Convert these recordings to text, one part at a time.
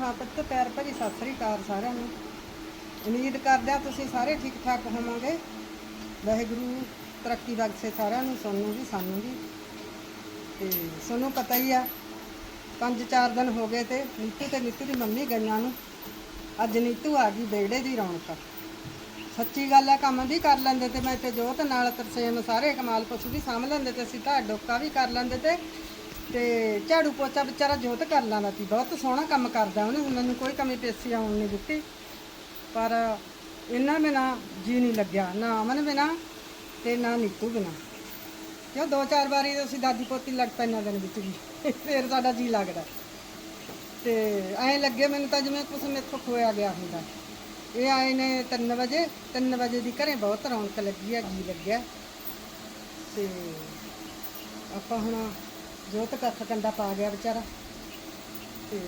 ਹਾਂ ਪੁੱਤ, ਪਿਆਰ ਭਰੀ ਸਤਿ ਸ੍ਰੀ ਅਕਾਲ ਸਾਰਿਆਂ ਨੂੰ। ਉਮੀਦ ਕਰਦੇ ਹਾਂ ਤੁਸੀਂ ਸਾਰੇ ਠੀਕ ਠਾਕ ਹੋਵੋਗੇ। ਵਾਹਿਗੁਰੂ, ਤਰੱਕੀ ਬਖਸ਼ੇ ਸਾਰਿਆਂ ਨੂੰ, ਸਾਨੂੰ ਵੀ ਸਾਨੂੰ ਵੀ ਤੇ ਤੁਹਾਨੂੰ ਪਤਾ ਹੀ ਆ, ਪੰਜ ਚਾਰ ਦਿਨ ਹੋ ਗਏ ਤੇ ਨੀਤੂ ਤੇ ਨੀਤੂ ਦੀ ਮੰਮੀ ਗਈਆਂ ਨੂੰ। ਅੱਜ ਨੀਤੂ ਆ ਗਈ ਬੇੜੇ ਦੀ ਰੌਣਕ। ਸੱਚੀ ਗੱਲ ਆ, ਕੰਮ ਵੀ ਕਰ ਲੈਂਦੇ ਤੇ ਮੈਂ ਤੇ ਜੋਤ ਨਾਲ ਤਰਸੇਮ ਸਾਰੇ ਕਮਾਲ ਪਸ਼ੂ ਵੀ ਸਾਂਭ ਲੈਂਦੇ ਤੇ ਅਸੀਂ ਤਾਂ ਡੋਕਾ ਵੀ ਕਰ ਲੈਂਦੇ ਤੇ ਤੇ ਝਾੜੂ ਪੋਚਾ ਵਿਚਾਰਾ ਜੋਤ ਕਰ ਲੈਂਦਾ ਸੀ। ਬਹੁਤ ਸੋਹਣਾ ਕੰਮ ਕਰਦਾ ਉਹਨੇ ਮੈਨੂੰ ਕੋਈ ਕਮੀ ਪੇਸ਼ੀ ਆਉਣ ਨਹੀਂ ਦਿੱਤੀ। ਪਰ ਇਹਨਾਂ ਬਿਨਾ ਜੀ ਨਹੀਂ ਲੱਗਿਆ, ਨਾ ਅਮਨ ਬਿਨਾ ਤੇ ਨਾ ਨੀਤੂ ਬਿਨਾ। ਕਿਉਂ ਦੋ ਚਾਰ ਵਾਰੀ ਅਸੀਂ ਦਾਦੀ ਪੋਤੀ ਲੜ ਇਹਨਾਂ ਦਿਨ ਵਿੱਚ ਵੀ, ਫੇਰ ਸਾਡਾ ਜੀ ਲੱਗਦਾ। ਤੇ ਐਂ ਲੱਗੇ ਮੈਨੂੰ ਤਾਂ ਜਿਵੇਂ ਕੁਛ ਮੇਥੋਂ ਖੋਇਆ ਗਿਆ ਹੁੰਦਾ। ਇਹ ਆਏ ਨੇ 3 ਵਜੇ 3 ਵਜੇ ਦੀ ਘਰੇ ਬਹੁਤ ਰੌਣਕ ਲੱਗੀ ਆ ਜੀ ਲੱਗਿਆ। ਤੇ ਆਪਾਂ ਹੁਣ ਜੋਤ ਕੱਖ ਕੰਡਾ ਪਾ ਗਿਆ ਵਿਚਾਰਾ। ਤੇ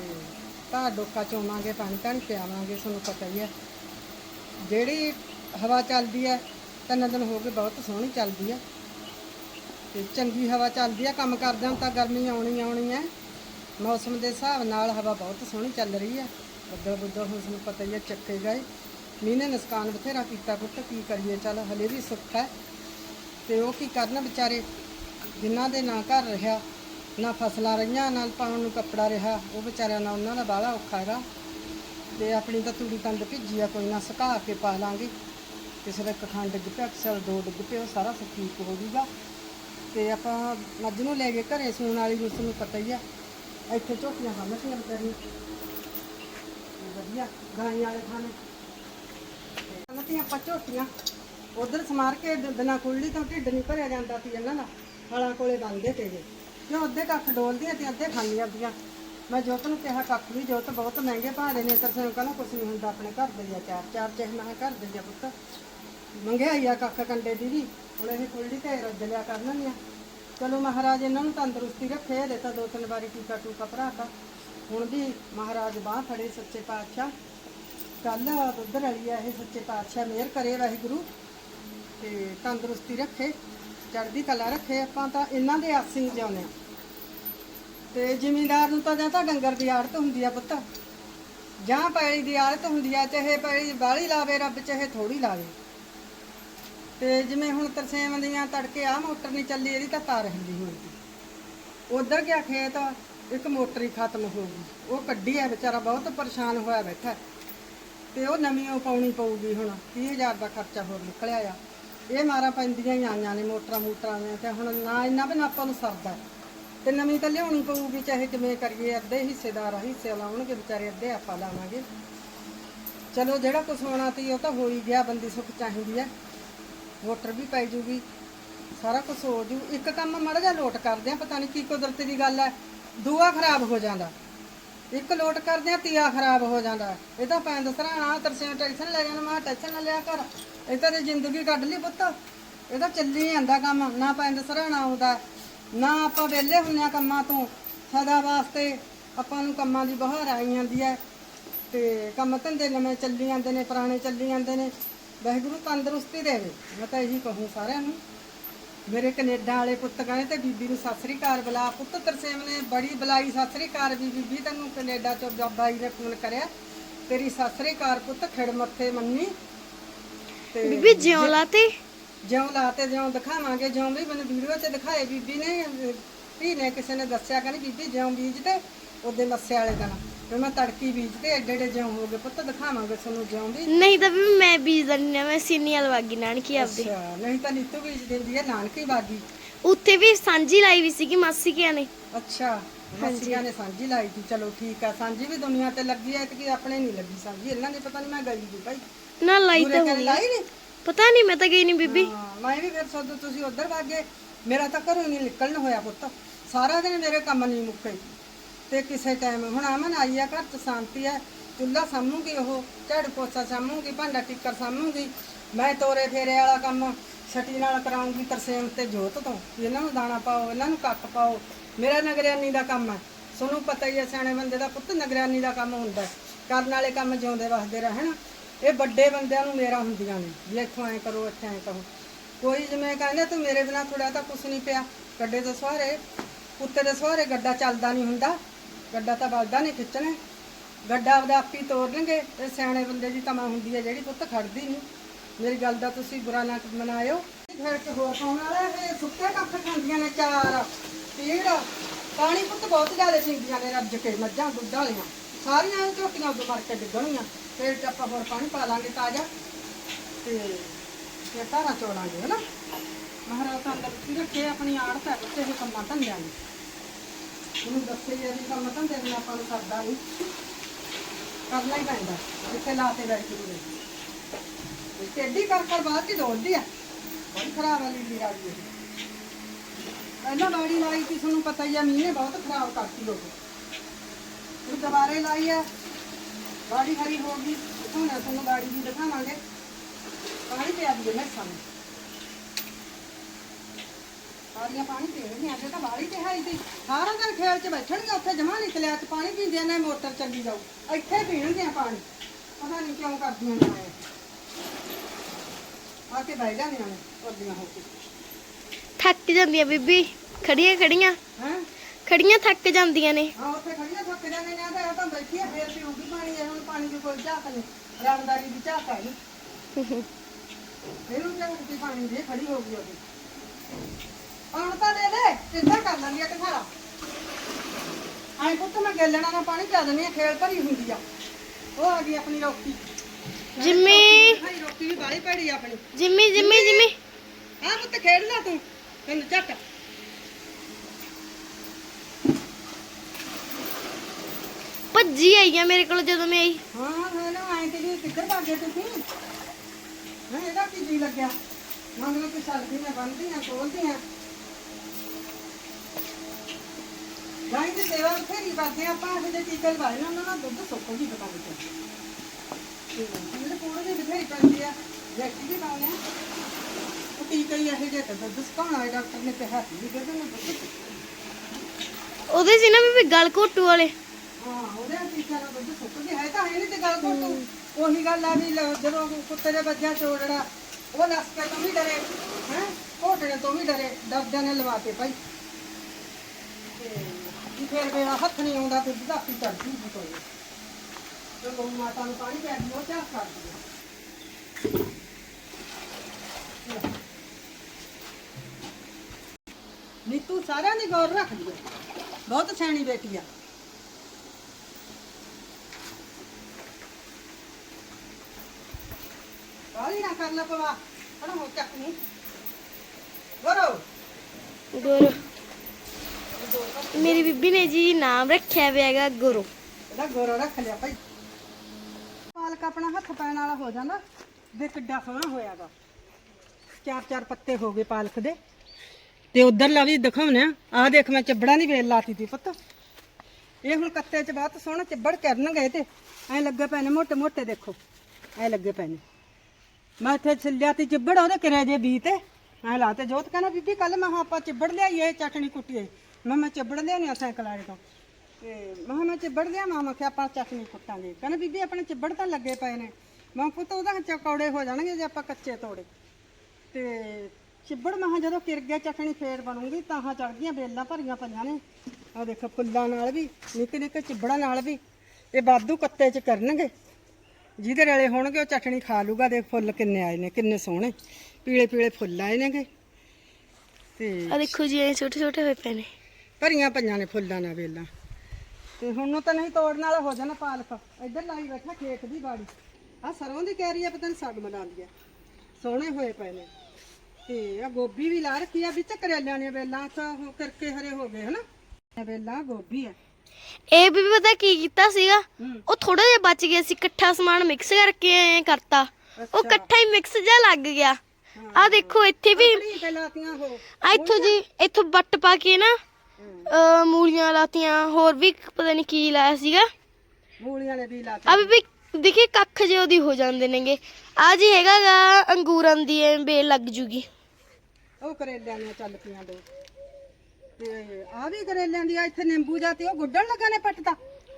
ਘਾਹ ਡੋਕਾ ਚੋਵਾਂਗੇ ਪਾਣੀ ਤਾਂ ਪਿਆਵਾਂਗੇ, ਤੁਹਾਨੂੰ ਪਤਾ ਹੀ ਹੈ। ਜਿਹੜੀ ਹਵਾ ਚੱਲਦੀ ਹੈ, ਤਿੰਨ ਦਿਨ ਹੋ ਗਏ ਬਹੁਤ ਸੋਹਣੀ ਚੱਲਦੀ ਹੈ। ਤੇ ਚੰਗੀ ਹਵਾ ਚੱਲਦੀ ਹੈ, ਕੰਮ ਕਰਦਿਆਂ ਨੂੰ ਤਾਂ ਗਰਮੀ ਆਉਣੀ ਆਉਣੀ ਹੈ। ਮੌਸਮ ਦੇ ਹਿਸਾਬ ਨਾਲ ਹਵਾ ਬਹੁਤ ਸੋਹਣੀ ਚੱਲ ਰਹੀ ਹੈ। ਬੱਦਲ ਬੁੱਦਲ ਹੁਣ ਤੁਹਾਨੂੰ ਪਤਾ ਹੀ ਹੈ, ਚੱਕੇ ਗਏ। ਮੀਂਹ ਨੇ ਨੁਕਸਾਨ ਬਥੇਰਾ ਕੀਤਾ ਪੁੱਤ, ਕੀ ਕਰੀਏ, ਚੱਲ ਹਲੇ ਵੀ ਸੁੱਖ ਹੈ। ਤੇ ਉਹ ਕੀ ਕਰਨ ਵਿਚਾਰੇ? ਜਿਨ੍ਹਾਂ ਦੇ ਨਾਂ ਘਰ ਰਿਹਾ ਨਾ ਫਸਲਾਂ ਰਹੀਆਂ, ਨਾਲ ਪਾਉਣ ਨੂੰ ਕੱਪੜਾ ਰਿਹਾ। ਉਹ ਵਿਚਾਰਿਆਂ ਨਾਲ ਉਹਨਾਂ ਦਾ ਬਾਹਲਾ ਔਖਾ ਹੈਗਾ। ਤੇ ਆਪਣੀ ਤਾਂ ਤੂੜੀ ਕੰਦ ਭਿੱਜੀ ਆ, ਕੋਈ ਨਾ ਸੁਕਾ ਕੇ ਪਾ ਲਾਂਗੇ। ਕਿਸੇ ਦਾ ਇੱਕ ਖੰਡ ਡਿੱਗ ਪਿਆ, ਕਿਸੇ ਦਾ ਦੋ ਡਿੱਗ ਪਿਆ ਉਹ ਸਾਰਾ ਕੁਛ ਠੀਕ ਹੋ ਜਾਊਗਾ ਤੇ ਆਪਾਂ ਮੱਝ ਨੂੰ ਲੈ ਗਏ ਘਰੇ ਸੂਣ ਵਾਲੀ ਨੂੰ ਤੁਹਾਨੂੰ ਪਤਾ ਹੀ ਆ। ਇੱਥੇ ਝੋਟੀਆਂ ਬੰਨ੍ਹਤੀਆਂ ਵਿਚਾਰੀਆਂ। ਤੇ ਵਧੀਆ, ਗਾਈਆਂ ਵਾਲੇ ਖਾਣੇ। ਬੰਨ੍ਹਤੀਆਂ ਆਪਾਂ ਝੋਟੀਆਂ, ਉਧਰ ਸਮਾਰ ਕੇ ਦ- ਬਿਨਾਂ ਕੁੱਲੀ ਤੋਂ ਢਿੱਡ ਨਹੀਂ ਭਰਿਆ ਜਾਂਦਾ ਸੀ ਇਹਨਾਂ ਦਾ। ਹਲਾਂ ਕੋਲੇ ਬੰਦੇ ਤੇਗੇ ਕਿਉਂ ਅੱਧੇ ਕੱਖ ਡੋਲਦੀਆਂ ਤੇ ਅੱਧੇ ਖਾਂਦੀਆਂ ਆਪਦੀਆਂ ਮੈਂ ਜੋਤ ਨੂੰ ਕਿਹਾ, ਕੱਖ ਵੀ ਜੋਤ ਬਹੁਤ ਮਹਿੰਗੇ ਭਾੜੇ ਨੇ ਤਰਸੇ ਕਹਿੰਦਾ ਕੁਛ ਨਹੀਂ ਹੁੰਦਾ, ਆਪਣੇ ਘਰ ਦੇ ਆ ਚਾਰ ਚਾਰ ਚਾਹ ਮੈਂ ਕਿਹਾ, ਘਰ ਦੇ ਆ ਪੁੱਤ। ਮੰਗਿਆ ਆ ਕੱਖ ਕੰਡੇ ਦੀ ਵੀ, ਹੁਣ ਇਹ ਕੁੱਲੀ ਤੇ ਰੱਜ ਲਿਆ ਕਰਨਗੀਆਂ ਚਲੋ ਮਹਾਰਾਜ, ਇਹਨਾਂ ਨੂੰ ਤੰਦਰੁਸਤੀ ਰੱਖੇ ਇਹਦੇ ਤਾਂ ਦੋ ਤਿੰਨ ਵਾਰੀ ਟੀਕਾ ਟੂਕਾ ਭਰਾਤਾ। ਹੁਣ ਵੀ ਮਹਾਰਾਜ ਬਾਹ ਫੜੇ ਸੱਚੇ ਪਾਤਸ਼ਾਹ। ਕੱਲ ਉਧਰ ਵਾਲੀ ਆ ਇਹ ਸੱਚੇ ਪਾਤਸ਼ਾਹ, ਮਿਹਰ ਕਰੇ ਵਾਹਿਗੁਰੂ। ਤੇ ਤੰਦਰੁਸਤੀ ਰੱਖੇ। ਚੜ੍ਹਦੀ ਕਲਾ ਰੱਖੇ ਆਪਾਂ ਤਾਂ ਇਹਨਾਂ ਦੇ ਆਸੀ ਜਿਉਂਦੇ ਆ ਤੇ ਜ਼ਿਮੀਂਦਾਰ ਨੂੰ ਤਾਂ ਜਾਂ ਤਾਂ ਡੰਗਰ ਦੀ ਆੜਤ ਹੁੰਦੀ ਆ ਪੁੱਤ। ਜਾਂ ਪੈਲੀ ਦੀ ਆੜਤ ਹੁੰਦੀ ਆ, ਚਾਹੇ ਪੈਲੀ ਬਾਹਲੀ ਲਾਵੇ, ਰੱਬ ਚਾਹੇ ਥੋੜੀ ਲਾਵੇ। ਤੇ ਜਿਵੇਂ ਹੁਣ ਤਰਸੇਮ ਦੀਆਂ ਤੜਕੇ ਆ ਮੋਟਰ ਨਹੀਂ ਚੱਲੀ, ਇਹਦੀ ਤਾਂ ਤਾਰ ਹਿੱਲੀ ਹੋਈ ਉਧਰ ਗਿਆ ਖੇਤ, ਇੱਕ ਮੋਟਰ ਹੀ ਖਤਮ ਹੋ ਗਈ। ਉਹ ਕੱਢੀ ਹੈ ਵਿਚਾਰਾ ਬਹੁਤ ਪਰੇਸ਼ਾਨ ਹੋਇਆ ਬੈਠਾ। ਤੇ ਉਹ ਨਵੀਂ ਉਹ ਪਾਉਣੀ ਪਊਗੀ ਹੁਣ 30000 ਦਾ ਖਰਚਾ ਹੋਰ ਨਿਕਲਿਆ ਆ। ਇਹ ਮਾਰਾ ਪੈਂਦੀਆਂ ਹੀ ਆਈਆਂ ਨੇ ਮੋਟਰਾਂ ਮੋਟਰਾਂ ਨੇ ਤੇ ਹੁਣ ਨਾ ਇੰਨਾ ਵੀ ਨਾ ਆਪਾਂ ਨੂੰ ਸਰਦਾ। ਤੇ ਨਵੀਂ ਤਾਂ ਲਿਆਉਣੀ ਪਊਗੀ ਚਾਹੇ ਕਿਵੇਂ ਕਰੀਏ ਅੱਧੇ ਹਿੱਸੇਦਾਰ ਆ, ਹਿੱਸੇ ਲਾਉਣਗੇ ਵਿਚਾਰੇ ਅੱਧੇ ਆਪਾਂ ਲਾਵਾਂਗੇ। ਚਲੋ ਜਿਹੜਾ ਕੁਛ ਹੋਣਾ ਤੀ ਉਹ ਤਾਂ ਹੋ ਹੀ ਗਿਆ ਬੰਦੀ ਸੁੱਖ ਚਾਹੀਦੀ ਹੈ। ਮੋਟਰ ਵੀ ਪੈ ਜੂਗੀ ਸਾਰਾ ਕੁਝ ਹੋ ਜੂ। ਇੱਕ ਕੰਮ ਮੜ ਜਾ ਲੋਟ ਕਰਦੇ ਆ ਪਤਾ ਨਹੀਂ ਕੀ ਕੁਦਰਤ ਦੀ ਗੱਲ ਹੈ ਦੂਆ ਖਰਾਬ ਹੋ ਜਾਂਦਾ। ਇੱਕ ਲੋਟ ਕਰਦੇ ਆ, ਤੀਆ ਖਰਾਬ ਹੋ ਜਾਂਦਾ। ਇਹ ਤਾਂ ਪੈਂ ਦਸਰਾ ਨਾ ਟੈਨਸ਼ਨ ਲੈ ਜਾਣਾ, ਮੈਂ ਟੈਨਸ਼ਨ ਨਾ ਲਿਆ ਕਰ। ਇਹ ਤਾਂ ਤੇ ਜ਼ਿੰਦਗੀ ਕੱਢ ਲਈ ਪੁੱਤ। ਇਹ ਤਾਂ ਚੱਲੀ ਜਾਂਦਾ ਕੰਮ, ਨਾ ਪੈਂ ਦਸਰਾ ਆਉਂਦਾ ਨਾ ਆਪਾਂ ਵਿਹਲੇ ਹੁੰਨੇ ਆ ਕੰਮਾਂ ਤੋਂ। ਸਦਾ ਵਾਸਤੇ ਆਪਾਂ ਨੂੰ ਕੰਮਾਂ ਦੀ ਬਹਾਰ ਆਈ ਜਾਂਦੀ ਹੈ। ਤੇ ਕੰਮ ਧੰਦੇ ਨਵੇਂ ਚੱਲੀ ਜਾਂਦੇ ਨੇ, ਪੁਰਾਣੇ ਚੱਲੀ ਜਾਂਦੇ ਨੇ। ਵਾਹਿਗੁਰੂ ਤੰਦਰੁਸਤੀ ਦੇਵੇ। ਮੈਂ ਤਾਂ ਇਹੀ ਕਹੂੰ ਸਾਰਿਆਂ ਨੂੰ। ਮੇਰੇ ਕੈਨੇਡਾ ਵਾਲੇ ਪੁੱਤ ਕਹਿੰਦੇ ਤੇ ਬੀਬੀ ਨੂੰ ਸਤਿ ਸ੍ਰੀ ਅਕਾਲ ਬੁਲਾ। ਪੁੱਤ ਤਰਸੇਮ ਨੇ ਬੜੀ ਬੁਲਾਈ ਸਤਿ ਸ੍ਰੀ ਅਕਾਲ ਵੀ ਬੀਬੀ। ਤੈਨੂੰ ਕੈਨੇਡਾ ਚੋਂ ਬਾਈ ਨੇ ਫੋਨ ਕਰਿਆ। ਤੇਰੀ ਸਤਿ ਸ੍ਰੀ ਅਕਾਲ ਪੁੱਤ ਖਿੜ ਮੱਥੇ ਮੰਨੀ। ਤੇ ਬੀਬੀ ਜਿਉਂ ਲਾਤੇ? ਜਿਉਂ ਲਾਤੇ ਜਿਉਂ ਦਿਖਾਵਾਂਗੇ। ਜਿਉਂ ਵੀ ਮੈਨੂੰ ਵੀਡੀਓ 'ਚ ਦਿਖਾਏ ਬੀਬੀ ਨੇ ਵੀ ਨੇ ਕਿਸੇ ਨੇ ਦੱਸਿਆ ਕਹਿੰਦੀ ਬੀਬੀ ਜਿਉਂ ਬੀਜਦੇ ਉਹਦੇ ਮੱਸੇ ਵਾਲੇ ਦਿਨ। ਫਿਰ ਮੈਂ ਤੜਕੀ ਬੀਜਦੇ ਐਡੇ ਐਡੇ ਜਿਉਂ ਹੋ ਗਏ ਪੁੱਤ ਦਿਖਾਵਾਂਗੇ ਤੁਹਾਨੂੰ ਜਿਉਂ ਵੀ। ਨਹੀਂ ਤਾਂ ਵੀ ਮੈਂ ਬੀਜ ਦਿੰਦੀ ਹਾਂ ਮੈਂ ਸੀਨੀਅਲ ਵਾਗੀ ਨਾਨਕੀ ਆਪਦੇ। ਅੱਛਾ ਨਹੀਂ ਤਾਂ ਨੀਤੂ ਬੀਜ ਦਿੰਦੀ ਹੈ ਨਾਨਕੀ ਬਾਗੀ ਉੱਥੇ ਵੀ ਸਾਂਝੀ ਲਾਈ ਵੀ ਸੀਗੀ ਮਾਸੀ ਕਿਆ ਨੇ। ਅੱਛਾ ਮੱਸੀਆਂ ਨੇ ਸਾਂਝੀ ਲਾਈ ਸੀ ਚਲੋ ਠੀਕ ਆ ਸਾਂਝੀ ਵੀ ਦੁਨੀਆ ਤੇ ਲੱਗੀ ਐ ਕਿ ਆਪਣੇ ਨਹੀਂ ਲੱਗੀ ਸਾਂਝੀ ਇਹਨਾਂ ਦੀ ਪਤਾ ਨਹੀਂ ਮੈਂ ਗਈ ਸੀ ਭਾਈ। ਨਾ ਲਾਈ ਪੂਰੇ ਤਾਂ ਘਰੇ ਹੋਣੀ ਲਾਈ ਨਹੀਂ ਪਤਾ ਨਹੀਂ ਮੈਂ ਤਾਂ ਗਈ ਨਹੀਂ ਬੀਬੀ। ਹਾਂ ਮੈਂ ਵੀ ਫਿਰ ਸੋਚੋ ਤੁਸੀਂ ਉਧਰ ਵਾਗੇ ਮੇਰਾ ਤਾਂ ਘਰੋਂ ਨਹੀਂ ਨਿਕਲਣ ਹੋਇਆ ਪੁੱਤ। ਸਾਰਾ ਦਿਨ ਮੇਰੇ ਕੰਮ ਨਹੀਂ ਮੁੱਕੇ। ਤੇ ਕਿਸੇ ਟਾਈਮ ਹੁਣ ਅਮਨ ਆਈ ਆ ਘਰ ਚ ਸ਼ਾਂਤੀ ਹੈ, ਚੁੱਲ੍ਹਾ ਸਾਂਭੂਗੀ ਉਹ, ਝਾੜੂ ਪੋਚਾ ਸਾਂਭੂਗੀ, ਭਾਂਡਾ ਟਿੱਕਰ ਸਾਂਭੂਗੀ, ਮੈਂ ਤੋਰੇ ਫੇਰੇ ਵਾਲਾ ਕੰਮ ਛਟੀ ਨਾਲ ਕਰਾਉਂਗੀ ਤਰਸੇਮ ਤੇ ਜੋਤ ਤੋਂ, ਵੀ ਇਹਨਾਂ ਨੂੰ ਦਾਣਾ ਪਾਓ, ਇਹਨਾਂ ਨੂੰ ਕੱਖ ਪਾਓ, ਮੇਰਾ ਨਗਰਿਆਨੀ ਦਾ ਕੰਮ ਹੈ। ਤੁਹਾਨੂੰ ਪਤਾ ਹੀ ਹੈ ਸਿਆਣੇ ਬੰਦੇ ਦਾ ਪੁੱਤ ਨਗਰਿਆਨੀ ਦਾ ਕੰਮ ਹੁੰਦਾ ਹੈ। ਕਰਨ ਵਾਲੇ ਕੰਮ ਜਿਉਂਦੇ ਵਸਦੇ ਰਹਿਣ, ਇਹ ਵੱਡੇ ਬੰਦਿਆਂ ਨੂੰ ਮੇਰਾ ਹੁੰਦੀਆਂ ਨੇ, ਵੀ ਇੱਥੋਂ ਐ ਕਰੋ, ਇੱਥੇ ਐ ਕਰੋ ਕੋਈ ਜਿਵੇਂ ਕਹਿੰਦੇ, ਤੂੰ ਮੇਰੇ ਬਿਨਾ ਥੋੜਾ ਤਾਂ ਕੁਛ ਨਹੀਂ ਪਿਆ, ਗੱਡੇ ਦੇ ਸਹਾਰੇ, ਕੁੱਤੇ ਦੇ ਸਹਾਰੇ ਗੱਡਾ ਚੱਲਦਾ ਨਹੀਂ ਹੁੰਦਾ। ਗੱਡਾ ਤਾਂ ਬਲਦਾ ਨਹੀਂ ਖਿੱਚਣਾ। ਗੱਡਾ ਆਪਦਾ ਆਪੀ ਤੋੜ ਲੈਣਗੇ ਇਹ ਸਿਆਣੇ ਬੰਦੇ ਦੀ ਤਮਾ ਹੁੰਦੀ ਹੈ ਜਿਹੜੀ ਪੁੱਤ ਖੜਦੀ ਨਹੀਂ ਮੇਰੀ ਗੱਲ ਦਾ ਤੁਸੀਂ ਬੁਰਾ ਨਾ ਮਨਾਇਓ। ਫਿਰ ਕਿ ਹੋਰ ਪਾਉਣ ਵਾਲਾ, ਇਹ ਸੁੱਕੇ ਕੱਖ ਖਾਂਦੀਆਂ ਨੇ ਚਾਰ। ਪੀੜ। ਪਾਣੀ ਪੁੱਤ ਬਹੁਤ ਜ਼ਿਆਦਾ ਪੀਂਦੀਆਂ ਨੇ ਰੱਜ ਕੇ, ਮੱਝਾਂ, ਦੁੱਧ ਵਾਲੀਆਂ। ਸਾਰੀਆਂ ਝੋਟੀਆਂ ਉਦੋਂ ਮਰ ਕੇ ਡਿੱਗਣਗੀਆਂ। ਫਿਰ ਤੇ ਆਪਾਂ ਹੋਰ ਪਾਣੀ ਪਾ ਲਾਂਗੇ ਤਾਜ਼ਾ। ਤੇ ਫਿਰ ਧਾਰਾਂ ਚੋੜਾਂਗੇ ਹਨਾ ਮਹਾਰਾਜ ਤਾਂ ਅੰਦਰ ਰੱਖੇ ਆਪਣੀ ਆੜਤ ਹੈ ਬੱਚੇ ਇਹ ਕੰਮਾਂ ਧੰਦਿਆਂ ਨੂੰ ਉਹਨੂੰ ਦੱਸੇ ਜੇ ਵੀ ਕੰਮ ਧੰਦੇ ਨੂੰ ਆਪਾਂ ਨੂੰ ਸਰਦਾ ਨਹੀਂ ਕਰਨਾ ਹੀ ਪੈਂਦਾ, ਜਿੱਥੇ ਲਾਤੇ ਬੈਠ ਕੇ ਨੇ ਟੇਡੀ ਕਰ ਕਰ ਬਾਅਦ ਚ ਦੌੜਦੀ ਆ। ਬੜੀ ਖਰਾਬ ਵਾਲੀ ਦੀ ਰਾਜੀ ਇਹ ਪਹਿਲਾਂ ਬਾੜੀ ਲਾਈ ਸੀ, ਤੁਹਾਨੂੰ ਪਤਾ ਹੀ ਆ, ਮੀਂਹ ਨੇ ਬਹੁਤ ਖਰਾਬ ਕਰਤੀ ਲੋਕ ਫਿਰ ਦੁਬਾਰੇ ਲਾਈ ਆ। ਬਾੜੀ ਹਰੀ ਹੋ ਗਈ। ਹੁਣ ਤੁਹਾਨੂੰ, ਬਾੜੀ ਵੀ ਦਿਖਾਵਾਂਗੇ। ਪਾਣੀ ਪਿਆ ਦੀਏ ਮੈਂ ਸਾਨੂੰ ਸਾਰੀਆਂ ਪਾਣੀ ਤੇ ਸੀ। ਸਾਰਾ ਦਿਨ ਖੇਲ 'ਚ ਬੈਠਣਗੇ ਉੱਥੇ ਜਮਾ ਨਿਕਲਿਆ ਤੇ ਪਾਣੀ ਪੀਂਦੇ ਨੇ ਮੋਟਰ ਚੱਲੀ ਜਾਊ। ਇੱਥੇ ਪੀਣਗੀਆਂ ਪਾਣੀ। ਪਤਾ ਨਹੀਂ ਕਿਉਂ ਕਰਦੀਆਂ ਨੇ ਐਂ। ਆ ਕੇ ਬਹਿ ਜਾਂਦੀਆਂ ਨੇ ਉੱਡੀਆਂ ਹੋ ਕੇ। ਥੱਕ ਜਾਂਦੀਆਂ ਬੀਬੀ ਖੜੀਆਂ ਖੜੀਆਂ। ਹੈਂ? ਖੜੀਆਂ ਥੱਕ ਜਾਂਦੀਆਂ ਨੇ। ਹਾਂ ਉੱਥੇ ਖੜੀਆਂ ਥੱਕ ਜਾਂਦੇ ਨੇ ਆ ਤਾਂ ਤਾਂ ਬੈਠੀ ਆ ਫੇਰ ਪੀਊਗੀ ਪਾਣੀ ਇਹ ਹੁਣ ਪਾਣੀ ਦੀ ਕੋਈ ਝਾਕ ਨਹੀਂ ਰਾਮਦਾਰੀ ਦੀ ਝਾਕ ਹੈ ਨਹੀਂ ਇਹਨੂੰ ਝਾਕਦੀ ਪਾਣੀ ਦੇ ਖੜੀ ਹੋ ਗਈ ਉਹਦੀ। ਹੁਣ ਤਾਂ ਦੇ ਦੇ ਸਿੱਧਾ ਕਰ ਲੈਂਦੀ ਆ ਕਿਥਾਰਾ। ਆਏ ਪੁੱਤ ਮੈਂ ਗੇਲਣਾ ਨਾਲ ਪਾਣੀ ਪਾ ਦਿੰਦੀ ਆ ਖੇਲ ਭਰੀ ਹੁੰਦੀ ਆ। ਉਹ ਆ ਗਈ ਆਪਣੀ ਰੋਟੀ। ਜਿੰਮੀ। ਭਾਈ ਰੋਟੀ ਵੀ ਬਾਲੀ ਭੈੜੀ ਆ ਆਪਣੀ। Jimmy Jimmy Jimmy. ਹਾਂ ਪੁੱਤ ਖੇਡ ਲੈ ਤੂੰ। ਤੈਨੂੰ ਝੱਟ। ਭੱਜੀ ਆਈ ਆ ਮੇਰੇ ਕੋਲ ਜਦੋਂ ਮੈਂ ਆਈ। ਹਾਂ ਹਾਂ ਨਾ ਆਏ ਤੇ ਵੀ ਕਿੱਧਰ ਭਾਗੇ ਤੁਸੀਂ? ਹਾਂ ਇਹਦਾ ਕੀ ਜੀ ਲੱਗਿਆ? ਮੰਗ ਲਓ ਕਿ ਚੱਲਦੀ ਮੈਂ ਬੰਨਦੀ ਆ ਖੋਲਦੀ ਆ ਗਾਈ ਦੀ ਸੇਵਾ ਬਥੇਰੀ ਕਰਦੇ ਆ ਆਪਾਂ ਇਹੋ ਜਿਹੇ ਟੀਕੇ ਲਵਾਏ ਨਾ ਉਹਨਾਂ ਨਾਲ ਦੁੱਧ ਸੁੱਕੂਗੀ ਪਤਾ ਨਹੀਂ ਜਿਹੜੇ ਕੋਲ ਦੇ ਬਥੇਰੀ ਪੈਂਦੀ ਆ ਜੈਕੀ ਵੀ ਲਾਉਣੇ ਆ ਉਹ ਟੀਕੇ ਹੀ ਇਹੋ ਜਿਹੇ ਤੇ ਦੁੱਧ ਸੁਕਾਉਣਾ ਹੈ ਡਾਕਟਰ ਨੇ ਕਿਹਾ ਸੀ ਵੀ ਕਹਿੰਦੇ ਨੇ ਦੁੱਧ। ਉਹਦੇ ਸੀ ਨਾ ਬੀਬੀ ਗਲ ਘੋਟੂ ਵਾਲੇ। ਹਾਂ ਉਹਦੇ ਟੀਚਰ ਨਾਲ ਦੁੱਧ ਸੁੱਕਦੀ ਹੈ ਤਾਂ ਹੈ ਨਹੀਂ ਤੇ ਗੱਲ ਕੋਟੂ ਉਹੀ ਗੱਲ ਆ ਵੀ ਜਦੋਂ ਕੁੱਤੇ ਦੇ ਬੱਜਿਆ ਚੋੜੜਾ ਉਹ ਨਸ ਕੇ ਤੋਂ ਵੀ ਡਰੇ ਹੈ? ਘੋਟਣੇ ਤੋਂ ਵੀ ਡਰੇ ਡਰਦਿਆਂ ਨੇ ਲਵਾਤੇ ਭਾਈ ਤੇ ਜੀ, ਫਿਰ ਮੇਰਾ ਹੱਥ ਨਹੀਂ ਆਉਂਦਾ ਤੇ ਦੁੱਧ ਆਪੀ ਚੜਦੀ ਹੀ ਕੋਈ। ਤੇ ਗਊ ਮਾਤਾ ਨੂੰ ਪਾਣੀ ਪਿਆ ਦਿਓ ਚਾਹ ਕਰ ਦਿਓ ਨੀਤੂ, ਸਾਰਿਆਂ ਦੀ ਗੌਰ ਰੱਖਦੀ ਹੈ ਬਹੁਤ ਸਿਆਣੀ ਬੇਟੀ ਆ। ਕਾਲੀ ਨਾ ਕਰ ਲੈ ਪਵਾ ਹਣਾ ਹੋ ਚੱਕ ਨਹੀਂ ਗਰੋ। ਗੁਰੂ। ਮੇਰੀ ਬੀਬੀ ਨੇ ਜੀ ਨਾਮ ਰੱਖਿਆ ਹੋਇਆ ਹੈਗਾ ਗੁਰੂ। ਇਹਦਾ ਗੋਰਾ ਰੱਖ ਲਿਆ ਭਾਈ। ਪਾਲਕ ਆਪਣਾ ਹੱਥ ਪੈਣ ਵਾਲਾ ਹੋ ਜਾਂਦਾ ਦੇ ਕਿੱਡਾ ਸੋਹਣਾ ਹੋਇਆਗਾ। ਚਾਰ ਚਾਰ ਪੱਤੇ ਹੋ ਗਏ ਪਾਲਕ ਦੇ। ਤੇ ਉਧਰ ਵੀ ਦਿਖਾਉਣੇ ਆ। ਆਹ ਦੇਖ, ਮੈਂ ਚੱਬੜਾਂ ਦੀ ਵੇਲ ਲਾਤੀ ਤੀ ਪੁੱਤ। ਇਹ ਹੁਣ ਕੱਤੇ ਚ ਬਹੁਤ ਸੋਹਣਾ ਚੱਬੜ ਕਰਨਗੇ ਤੇ ਐ ਲੱਗੇ ਪਏ ਮੋਟੇ ਮੋਟੇ, ਦੇਖੋ। ਐ ਲੱਗੇ ਪਏ ਮੈਂ ਇੱਥੇ ਛਿੱਲਿਆ ਤੀ ਚਿੱਬੜ, ਉਹਦੇ ਕਿਰੇ ਜੇ ਬੀ ਤੇ। ਐ ਲਾਤੇ ਜੋਤ ਕਹਿੰਦਾ, ਬੀਬੀ ਕੱਲ ਮੈਂ ਕਿਹਾ ਆਪਾਂ ਚਿੱਬੜ ਲਿਆਈਏ ਚਟਣੀ ਕੁੱਟੀਏ। ਮੈਂ ਮੈਂ ਚਿੱਬੜ ਲਿਆਉਣੀ ਆ ਸਾਈਕਲ ਵਾਲੇ ਤੋਂ। ਤੇ ਮੈਂ ਕਿਹਾ ਮੈਂ ਚਿੱਬੜ ਲਿਆ ਮਾਂ ਕਿਹਾ ਆਪਾਂ ਚਟਣੀ ਕੁੱਟਾਂਗੇ। ਕਹਿੰਦਾ ਬੀਬੀ ਆਪਣੇ ਚਿੱਬੜ ਤਾਂ ਲੱਗੇ ਪਏ ਨੇ। ਮੈਂ ਪੁੱਤ ਉਹਦਾ ਚਕੌੜੇ ਹੋ ਜਾਣਗੇ ਜੇ ਆਪਾਂ ਕੱਚੇ ਤੋੜੇ। ਤੇ ਚਿੱਬੜ ਮਹਾ ਜਦੋਂ ਕਿਰ ਗਿਆ ਚਟਣੀ ਫੇਰ ਬਣੂਗੀ, ਤਾਂ ਹਾਂ ਚੜ ਗਈਆਂ ਬੇਲਾਂ ਭਰੀਆਂ ਪਈਆਂ ਨੇ। ਆ ਦੇਖੋ ਫੁੱਲਾਂ ਨਾਲ ਵੀ, ਨਿੱਕੇ ਨਿੱਕੇ ਚਿੱਬੜਾਂ ਨਾਲ ਵੀ। ਇਹ ਬਾਦੂ ਕੱਤੇ ਚ ਕਰਨਗੇ। ਜਿਹਦੇ ਵਾਲੇ ਹੋਣਗੇ, ਉਹ ਚਟਣੀ ਖਾ ਲੂਗਾ। ਦੇਖ ਫੁੱਲ ਕਿੰਨੇ ਆਏ ਨੇ, ਕਿੰਨੇ ਸੋਹਣੇ। ਪੀਲੇ ਪੀਲੇ ਫੁੱਲ ਆਏ ਨੇਗੇ। ਤੇ ਆ ਦੇਖੋ ਜੀ, ਇਹ ਛੋਟੇ ਛੋਟੇ ਹੋਏ ਪਏ ਨੇ। ਭਰੀਆਂ ਪਈਆਂ ਨੇ ਫੁੱਲਾਂ ਨਾਲ ਵੇਲਾਂ। ਤੇ ਹੁਣ ਨੂੰ ਤਾਂ ਨਹੀਂ ਤੋੜਨ ਵਾਲਾ ਹੋ ਜਾਣਾ ਪਾਲਕ। ਇੱਧਰ ਲਾਈ ਬੈਠਾ ਖੇਤ ਦੀ ਬਾੜੀ। ਆ ਸਰੋਂ ਦੀ ਕੈਰੀ ਆ ਪਤਾ ਨਹੀਂ ਸੱਗ ਮਲਾਉਂਦੀ ਆ। ਸੋਹਣੇ ਹੋਏ ਪਏ ਨੇ। ਤੇ ਆ ਗੋਭੀ ਵੀ ਲਾ ਰੱਖੀ ਆ ਵਿੱਚ ਕਰੇਲਿਆਂ ਨੇ ਵੇਲਾਂ ਤਾਂ ਉਹ ਕਰਕੇ ਹਰੇ ਹੋ ਗਏ ਹਨਾ? ਵੇਲਾਂ ਗੋਭੀ ਆ। ਇਹ ਬੀਬੀ ਪਤਾ ਕੀ ਕੀਤਾ ਸੀਗਾ? ਉਹ ਥੋੜਾ ਜਿਹਾ ਬਚ ਗਿਆ ਸੀ ਇਕੱਠਾ ਸਮਾਨ ਮਿਕਸ ਕਰਕੇ ਐ ਕਰਤਾ। ਉਹ ਇਕੱਠਾ ਹੀ ਮਿਕਸ ਜਿਹਾ ਲੱਗ ਗਿਆ। ਆ ਦੇਖੋ ਇੱਥੇ ਵੀ ਆ ਇੱਥੋਂ ਜੀ ਇੱਥੋਂ ਬੱਟ ਪਾ ਕੇ ਨਾ ਅਹ ਮੂਲੀਆਂ ਲਾਤੀਆਂ ਹੋਰ ਵੀ ਪਤਾ ਨਹੀਂ ਕੀ ਲਾਇਆ ਸੀਗਾ। ਮੂਲੀਆਂ ਵੀ ਆ ਲਾਤੀਆਂ ਬੀਬੀ ਦੇਖੀ ਕੱਖ ਜੇ ਉਹਦੀ ਹੋ ਜਾਂਦੇ ਨੇਗੇ। ਆ ਜੀ ਹੈਗਾ ਗਾ ਅੰਗੂਰਾਂ ਦੀ ਐ ਬੇਲ ਲੱਗ ਜੂਗੀ। ਉਹ ਕਰੇਲਿਆਂ ਦੀਆਂ ਚੱਲ ਪਈਆਂ ਦੋ। ਤੇ ਆ ਵੀ ਕਰੇਲਿਆਂ ਦੀ ਆ ਇੱਥੇ ਨਿੰਬੂ ਜਾ ਤੇ ਉਹ ਗੁੱਡਣ ਲੱਗਾ ਨੇ ਪੱਟਦਾ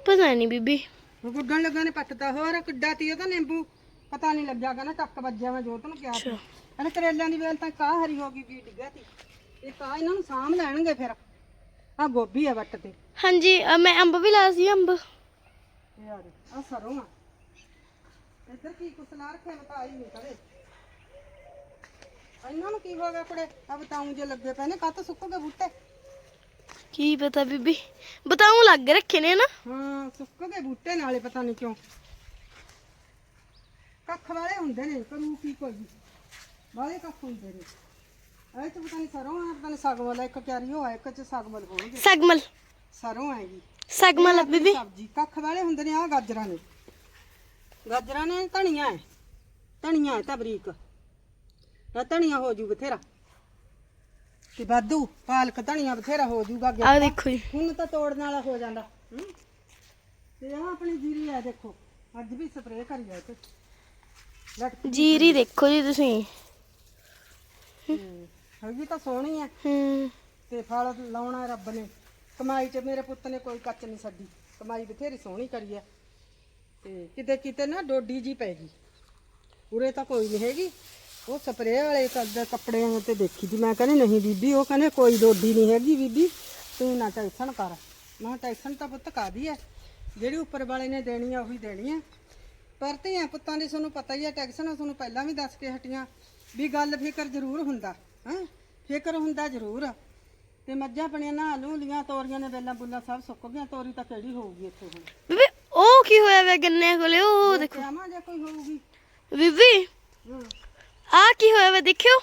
ਪਤਾ ਨਹੀਂ ਬੀਬੀ। ਉਹ ਗੁੱਡਣ ਲੱਗਾ ਨੇ ਪੱਟਦਾ ਹੋਰ ਕਿੱਡਾ ਤੀ ਉਹਦਾ ਨਿੰਬੂ। ਪਤਾ ਨਹੀਂ ਲੱਗਿਆ ਕਹਿੰਦਾ ਟੱਕ ਵੱਜਿਆ ਮੈਂ ਜੋਤ ਨੂੰ ਕਿਹਾ ਸੀ। ਕਹਿੰਦਾ ਕਰੇਲਿਆਂ ਦੀ ਵੇਲ ਤਾਂ ਕਾਹ ਹਰੀ ਹੋ ਗਈ ਵੀ ਡਿੱਗਾ ਤੀ। ਇਹ ਤਾਂ ਇਹਨਾਂ ਨੂੰ ਸਾਂਭ ਲੈਣਗੇ ਫਿਰ। ਆ ਗੋਭੀ ਆ ਵੱਟ ਤੇ। ਹਾਂਜੀ ਅਹ ਮੈਂ ਅੰਬ ਵੀ ਲਾਇਆ ਸੀ ਅੰਬ। ਇਹ ਆ ਦੇ ਆ ਸਰੋਂ ਆ। ਇੱਧਰ ਕੀ ਕੁਛ ਲਾ ਰੱਖਿਆ ਮੈਂ ਤਾਂ ਆਈ ਨਹੀਂ ਕਦੇ। ਇਹਨਾਂ ਨੂੰ ਕੀ ਹੋ ਗਿਆ ਕੁੜੇ? ਆ ਬਤਾਉਂ ਜੇ ਲੱਗੇ ਪਏ ਨੇ ਕੱਤ ਸੁੱਕੋਗੇ ਬੂਟੇ। ਕੀ ਪਤਾ ਬੀਬੀ? ਬਤਾਉ ਲੱਗ ਰੱਖੇ ਨੇ ਨਾ ਹਾਂ ਸੁੱਕੋਗੇ ਬੂਟੇ ਨਾਲੇ ਪਤਾ ਨਹੀਂ ਕਿਉਂ। ਕੱਖ ਵਾਲੇ ਹੁੰਦੇ ਨੇ ਕਰੂ ਕੀ ਕੋਈ ਵਾਲੇ ਕੱਖ ਹੁੰਦੇ ਨੇ। ਇਹ ਚ ਪਤਾ ਨਹੀਂ ਸਰੋਂ ਆ ਪਤਾ ਨਹੀਂ ਸਗਮਲ ਆ, ਇੱਕ ਕਿਆਰੀ ਹੋਆ ਇੱਕ ਚ ਸਗਮਲ ਹੋਣਗੇ। ਸਗਮਲ। ਸਰੋਂ ਆਏਗੀ। ਸਗਮਲ ਬੀਬੀ। ਸਬਜ਼ੀ ਕੱਖ ਵਾਲੇ ਹੁੰਦੇ ਨੇ ਆ ਗਾਜਰਾਂ ਨੇ। ਗਾਜਰਾਂ ਨੇ ਧਣੀਆਂ ਹੈ। ਧਣੀਆਂ ਹੈ ਤਾਂ ਬਰੀਕ ਆ ਧਣੀਆਂ ਹੋ ਜੂ ਬਥੇਰਾ। ਤੇ ਵਾਧੂ ਪਾਲਕ ਧਣੀਆਂ ਬਥੇਰਾ ਹੋ ਜੂਗਾ ਅੱਗੇ। ਆ ਦੇਖੋ ਜੀ। ਹੁਣ ਤਾਂ ਤੋੜਨ ਵਾਲਾ ਹੋ ਜਾਂਦਾ। ਤੇ ਆ ਆਪਣੀ ਜੀਰੀ ਹੈ ਦੇਖੋ। ਅੱਜ ਵੀ ਸਪਰੇਅ ਕਰੀ ਤੇ ਜੀਰੀ ਦੇਖੋ ਜੀ ਤੁਸੀਂ। ਹੈਗੀ ਤਾਂ ਸੋਹਣੀ ਹੈ ਹੂੰ। ਤੇ ਫਲ ਲਾਉਣਾ ਰੱਬ ਨੇ। ਕਮਾਈ 'ਚ ਮੇਰੇ ਪੁੱਤ ਨੇ ਕੋਈ ਕੱਚ ਨਹੀਂ ਛੱਡੀ। ਕਮਾਈ ਬਥੇਰੀ ਸੋਹਣੀ ਕਰੀ ਹੈ ਤੇ ਕਿਤੇ ਕਿਤੇ ਨਾ ਡੋਡੀ ਜੀ ਪੈ ਗਈ। ਉਰੇ ਤਾਂ ਕੋਈ ਨਹੀਂ ਹੈਗੀ। ਉਹ ਸਪਰੇਅ ਵਾਲੇ ਕੱਦ ਕੱਪੜਿਆਂ ਤੇ ਦੇਖੀ ਸੀ। ਮੈਂ ਕਹਿੰਦੀ ਨਹੀਂ ਬੀਬੀ ਉਹ ਕਹਿੰਦੇ ਕੋਈ ਡੋਡੀ ਨਹੀਂ ਹੈਗੀ ਬੀਬੀ। ਤੂੰ ਨਾ ਟੈਨਸ਼ਨ ਕਰ। ਮੈਂ ਟੈਨਸ਼ਨ ਤਾਂ ਪੁੱਤ ਕਾਦੀ ਹੈ ਜਿਹੜੀ ਉੱਪਰ ਵਾਲੇ ਨੇ ਦੇਣੀ ਆ ਉਹੀ ਦੇਣੀ ਆ। ਪਰ ਧੀਆਂ ਪੁੱਤਾਂ ਦੀ ਤੁਹਾਨੂੰ ਪਤਾ ਹੀ ਹੈ ਟੈਕਸ਼ਨ ਤੁਹਾਨੂੰ ਪਹਿਲਾਂ ਵੀ ਦੱਸ ਕੇ ਹਟੀਆਂ। ਵੀ ਗੱਲ ਫਿਕਰ ਜ਼ਰੂਰ ਹੁੰਦਾ। ਹੈ? ਫਿਕਰ ਹੁੰਦਾ ਜ਼ਰੂਰ। ਤੇ ਮੱਝਾਂ ਆਪਣੀਆਂ ਨਹਾ ਲੂ ਲੀਆਂ ਤੋਰੀਆਂ ਨੇ ਵੇਲਾਂ ਬੁੱਲਾਂ ਸਭ ਸੁੱਕ ਗਈਆਂ ਤੋਰੀ ਤਾਂ ਕਿਹੜੀ ਹੋਊਗੀ ਇੱਥੇ ਹੁਣ? ਬੀਬੀ ਉਹ ਕੀ ਹੋਇਆ ਵੇ ਗੰਨੇ ਕੋਲੇ? ਉਹ ਦੇਖੋ। ਆਵਾਂ ਜੇ ਕੋਈ ਹੋਊਗੀ। ਬੀਬੀ ਆ ਕੀ ਹੋਇਆ ਵੇ ਦੇਖਿਓ।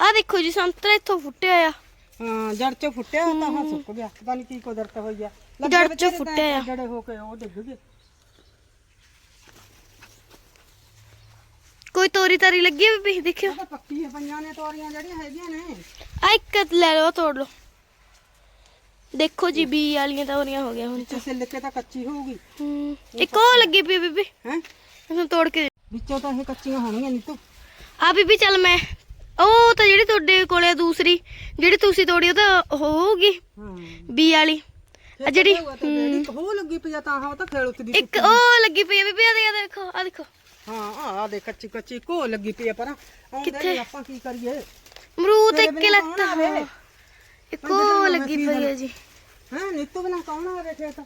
ਆ ਦੇਖੋ ਜੀ ਸੰਤਰਾ ਇੱਥੋਂ ਫੁੱਟਿਆ ਆ। ਹਾਂ ਜੜ ਚੋਂ ਫੁੱਟਿਆ ਤਾਂ ਹਾਂ। ਸੁੱਕ ਗਿਆ। ਪਤਾ ਨਹੀਂ ਕੀ ਕੁਦਰਤ ਹੋਈ ਆ। ਜੜ ਚੋਂ ਫੁੱਟਿਆ ਆ। ਜੜੇ ਹੋ ਕੇ ਉਹ ਡਿੱਗ ਗਏ। ਕੋਈ ਤੋਰੀ ਤਾਰੀ ਲੱਗੀ ਹੈ ਬੀਬੀ ਦੇਖਿਓ। ਤਾਂ ਪੱਕੀ ਪਈਆਂ ਨੇ ਤੋਰੀਆਂ ਜਿਹੜੀਆਂ ਹੈਗੀਆਂ ਨੇ। ਆ ਇੱਕ ਲੈ ਲਓ ਤੋੜ ਲਓ। ਦੇਖੋ ਜੀ ਬੀ ਵਾਲੀਆਂ ਤੋਰੀਆਂ ਹੋ ਗਈਆਂ ਹੁਣ ਵਿੱਚੋਂ ਸਿੱਲ ਕੇ ਤਾਂ ਕੱਚੀ ਹੋਊਗੀ। ਹੂੰ ਇੱਕ ਉਹ ਲੱਗੀ ਪਈ ਬੀਬੀ। ਹੈ? ਇਹਨੂੰ ਤੋੜ ਕੇ ਵਿੱਚੋਂ ਤਾਂ ਇਹ ਕੱਚੀਆਂ ਹੋਣਗੀਆਂ ਨਹੀਂ ਤੂੰ ਆ ਬੀਬੀ ਚੱਲ ਮੈਂ। ਉਹ ਤਾਂ ਜਿਹੜੀ ਤੁਹਾਡੇ ਕੋਲੇ ਆ ਦੂਸਰੀ ਜਿਹੜੀ ਤੁਸੀਂ ਤੋੜੀ ਉਹ ਤਾਂ ਉਹ ਹੋਊਗੀ। ਹਾਂ। ਬੀ ਵਾਲੀ। ਆ ਜਿਹੜੀ ਹੋ। ਲੱਗੀ ਪਈ ਆ ਤਾਂ ਹਾਂ ਉਹ ਤਾਂ ਖੇਲ ਉੱਤਦੀ ਇੱਕ ਉਹ ਲੱਗੀ ਪਈ ਆ ਬੀਬੀ ਆ ਦੇਖੋ ਆ ਦੇਖੋ। ਹਾਂ ਆ ਦੇ ਕੱਚੀ ਕੱਚੀ ਕੋ ਲੱਗੀ ਪਈ ਆ ਪਰ। ਆਉਂਦੇ ਕਿੱਥੇ? ਨੀ, ਆਪਾਂ ਕੀ ਕਰੀਏ? ਅਮਰੂਦ ਤੇਰੇ ਇੱਕ ਬਿਨਾਂ ਲੱਤਾ। ਕੌਣ ਆਵੇ? ਇੱਕ ਉਹ ਲੱਗੀ ਪਈ ਆ ਜੀ। ਹਾਂ ਨੀਤੂ ਬਿਨਾ ਕੌਣ ਆਵੇ ਖੇਤ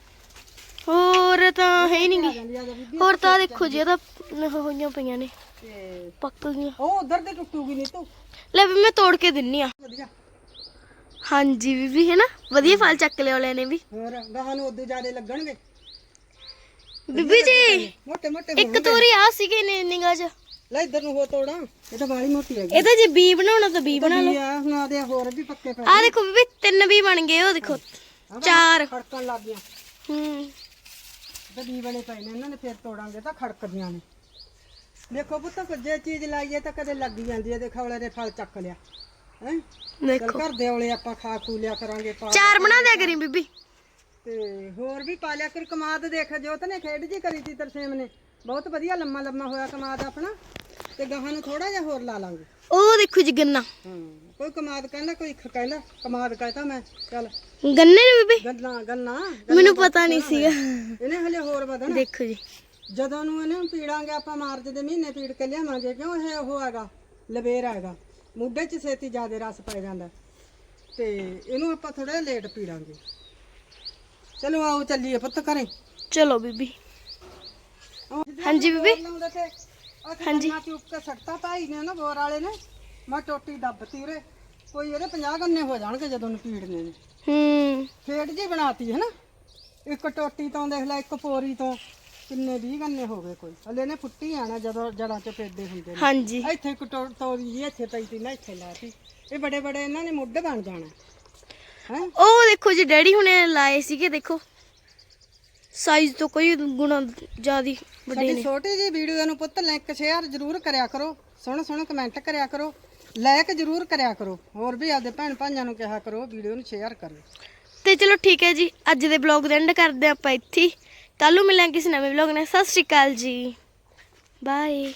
ਹੋਰ ਤਾਂ ਹੈ ਹੀ ਨਹੀਂ ਗੀ। ਜਾਂਦੀ ਆ ਜਾ ਬੀਬੀ ਹੋਰ ਤਾਂ ਆਹ ਦੇਖੋ ਜੀ ਇਹ ਤਾਂ ਉਹ ਹੋਈਆਂ ਪਈਆਂ ਨੇ। ਤੇ ਪੱਕ ਗਈਆਂ। ਉਹ ਉਧਰ ਦੇ ਟੁੱਟੂਗੀ ਨੀਤੂ। ਲੈ ਵੀ ਮੈਂ ਤੋੜ ਕੇ ਦਿੰਨੀ ਆ। ਵਧੀਆ। ਹਾਂਜੀ ਬੀਬੀ ਹੈ ਨਾ ਵਧੀਆ ਫਲ ਚੱਕ ਲਿਆ ਨੇ ਵੀ। ਹੋਰ ਗਾਹਾਂ ਨੂੰ ਉਦੋਂ ਜ਼ਿਆਦੇ ਲੱਗਣਗੇ। ਬੀਬੀ ਜੀ ਮੋਟੇ ਮੋਟੇ ਇੱਕ ਤੋਰੀ ਆ ਸੀਗੀ ਨੇ ਨਿਗਾਹ ਚ। ਲੈ ਇੱਧਰ ਨੂੰ ਹੋ ਤੋੜਾ ਇਹ ਤਾਂ ਬਾਲੀ ਮੋਟੀ ਹੈਗੀ। ਇਹਦਾ ਜੇ ਬੀ ਬਣਾਉਣਾ ਤਾਂ ਬੀ ਬਣਾ ਲਓ। ਆ ਹੁਣ ਆਦੇ ਹੋਰ ਵੀ ਪੱਕੇ ਆ ਦੇਖੋ ਬੀਬੀ ਤਿੰਨ ਬੀ ਬਣ ਗਏ ਉਹ ਦੇਖੋ ਚਾਰ। ਖੜਕਣ ਲੱਗ ਗਿਆ ਹੂੰ। ਗੱਡੀ ਬਣੇ ਪਏ ਨੇ ਇਹਨਾਂ ਨੇ ਫੇਰ ਤੋੜਾਂਗੇ ਤਾਂ ਖੜਕਦੀਆਂ ਨੇ। ਦੇਖੋ ਪੁੱਤ ਜੇ ਚੀਜ਼ ਲਾਈਏ ਤਾਂ ਕਦੇ ਲੱਗ ਜਾਂਦੀ ਹੈ ਦੇਖੋ ਔਲੇ ਦੇ ਫਲ ਚੱਕ ਲਿਆ। ਹੈ? ਦੇਖੋ। ਘਰ ਦੇ ਔਲੇ ਆਪਾਂ ਖਾ ਖੂ ਲਿਆ ਕਰਾਂਗੇ ਚਾਰ ਬਣਾ ਦਿਆ ਕਰੀ ਬੀਬੀ। ਤੇ ਹੋਰ ਵੀ ਪਾ ਲਿਆ ਕਰ ਕਮਾਦ ਦੇਖ ਜੋਤ ਨੇ ਖੇਡ ਜੀ ਕਰੀ ਤੀ ਤਰਸੇਮ ਨੇ। ਬਹੁਤ ਵਧੀਆ ਲੰਮਾ ਲੰਮਾ ਹੋਇਆ ਕਮਾਦ ਆਪਣਾ ਤੇ ਗਾਹਾਂ ਨੂੰ ਥੋੜਾ ਜਿਹਾ ਹੋਰ ਲਾ ਲਾਂਗੇ। ਉਹ ਦੇਖੋ ਜੀ ਗੰਨਾ। ਹਾਂ ਕੋਈ ਕਮਾਦ ਕਹਿੰਦਾ ਕੋਈ ਖ ਕਹਿੰਦਾ ਕਮਾਦ ਕਹਿੰਦਾ ਮੈਂ ਚੱਲ। ਗੰਨੇ ਨੇ ਬੀਬੀ? ਗੱਲਾਂ ਗੱਲਾਂ ਮੈਨੂੰ ਪਤਾ ਨਹੀਂ ਸੀਗਾ। ਇਹਨੇ ਹਲੇ ਹੋਰ ਵਧਣਾ। ਦੇਖੋ ਜੀ। ਜਦੋਂ ਨੂੰ ਇਹਨੂੰ ਪੀੜਾਂਗੇ ਆਪਾਂ ਮਾਰਚ ਦੇ ਮਹੀਨੇ ਪੀੜ ਕੇ ਲਿਆਵਾਂਗੇ ਕਿਉਂ ਇਹ ਉਹ ਹੈਗਾ ਲਵੇਰ ਹੈਗਾ। ਮੁੱਢੇ 'ਚ ਛੇਤੀ ਜ਼ਿਆਦਾ ਰਸ ਪੈ ਜਾਂਦਾ। ਤੇ ਇਹਨੂੰ ਆਪਾਂ ਥੋੜਾ ਲੇਟ ਪੀੜਾਂਗੇ। ਚਲੋ ਆਓ ਚੱਲੀਏ ਪੁੱਤ ਕਰੇ ਚਲੋ ਬੀਬੀ। ਹਾਂਜੀ ਬੀਬੀ। ਹਾਂਜੀ। ਮੈਂ ਚੁੱਕ ਕੇ ਸੱਟਾ ਭਾਈ ਨੇ ਨਾ ਬੋਰ ਵਾਲੇ ਨੇ। ਮੈਂ ਟੋਟੀ ਦੱਬਤੀ ਉਰੇ। ਕੋਈ ਇਹਦੇ 50 ਗੰਨੇ ਹੋ ਜਾਣਗੇ ਜਦੋਂ ਨੂੰ ਪੀੜਨੇ ਨੇ। ਹੂੰ। ਖੇਡ ਜੀ ਬਣਾਤੀ ਹੈ ਨਾ। ਇੱਕ ਟੋਟੀ ਤੋਂ ਦੇਖ ਲੈ ਇੱਕ ਪੋਰੀ ਤੋਂ। ਕਿੰਨੇ 20 ਗੰਨੇ ਹੋ ਗਏ ਕੋਈ। ਹਲੇ ਨੇ ਫੁੱਟੀ ਆਣਾ ਜਦੋਂ ਜੜਾਂ 'ਚ ਪੇਡੇ ਹੁੰਦੇ ਨੇ। ਹਾਂਜੀ। ਇੱਥੇ ਇੱਕ ਟੋ- ਤੋਰੀ ਜੀ ਇੱਥੇ ਪਈ ਤੀ ਨਾ ਇੱਥੇ ਲਾਤੀ। ਇਹ ਬੜੇ ਬੜੇ ਇਹਨਾਂ ਨੇ ਮੁੱਢ ਬਣ ਜਾਣਾ। ਉਹ ਦੇਖੋ ਜੀ ਡੈਡੀ ਹੁਣੇ ਲਾਏ ਸੀਗੇ ਦੇਖੋ। ਸਾਈਜ਼ ਤੋਂ ਕੋਈ ਗੁਣਾ ਜ਼ਿਆਦੀ ਵੱਡੇ ਸਾਡੀ ਨੇ। ਛੋਟੀ ਜੀ ਵੀਡੀਓ ਨੂੰ ਪੁੱਤ ਲਾਈਕ ਸ਼ੇਅਰ ਜ਼ਰੂਰ ਕਰਿਆ ਕਰੋ। ਸੋਹਣੇ ਸੋਹਣੇ ਕਮੈਂਟ ਕਰਿਆ ਕਰੋ। ਲਾਇਕ ਜ਼ਰੂਰ ਕਰਿਆ ਕਰੋ। ਹੋਰ ਵੀ ਆਪਦੇ ਭੈਣ ਭਾਈਆਂ ਨੂੰ ਕਿਹਾ ਕਰੋ ਵੀਡੀਓ ਨੂੰ ਸ਼ੇਅਰ ਕਰੋ ਤੇ ਚਲੋ ਠੀਕ ਹੈ ਜੀ ਅੱਜ ਦੇ ਬਲੌਗ ਦਾ ਐਂਡ ਕਰਦੇ ਹਾਂ ਆਪਾਂ ਇੱਥੇ ਕੱਲ ਨੂੰ ਮਿਲਾਂਗੇ ਕਿਸੇ ਨਵੇਂ ਬਲੌਗ ਨਾਲ। ਸਤਿ ਸ਼੍ਰੀ ਅਕਾਲ ਜੀ। ਬਾਏ